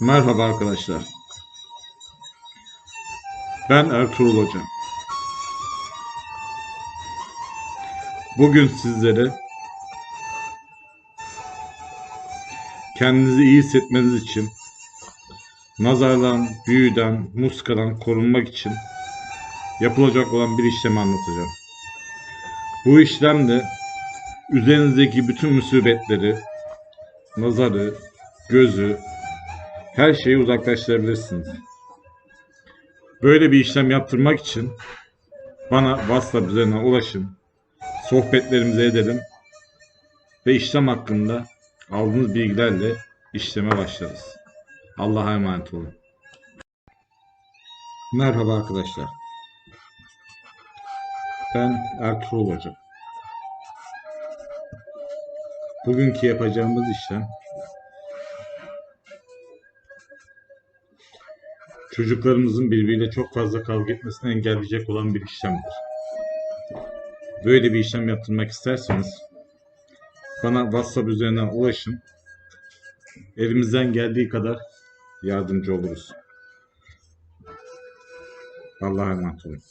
Merhaba arkadaşlar. Ben Ertuğrul Hoca. Bugün sizlere kendinizi iyi hissetmeniz için nazardan, büyüden, muskadan korunmak için yapılacak olan bir işlemi anlatacağım. Bu işlemde üzerinizdeki bütün musibetleri, nazarı, gözü, her şeyi uzaklaştırabilirsiniz. Böyle bir işlem yaptırmak için bana WhatsApp üzerinden ulaşın. Sohbetlerimizi edelim ve işlem hakkında aldığınız bilgilerle işleme başlarız. Allah'a emanet olun. Merhaba arkadaşlar. Ben Ertuğrul Hoca. Bugünkü yapacağımız işlem çocuklarımızın birbiriyle çok fazla kavga etmesini engelleyecek olan bir işlemdir. Böyle bir işlem yaptırmak isterseniz bana WhatsApp üzerinden ulaşın. Elimizden geldiği kadar yardımcı oluruz. Allah'a emanet olun.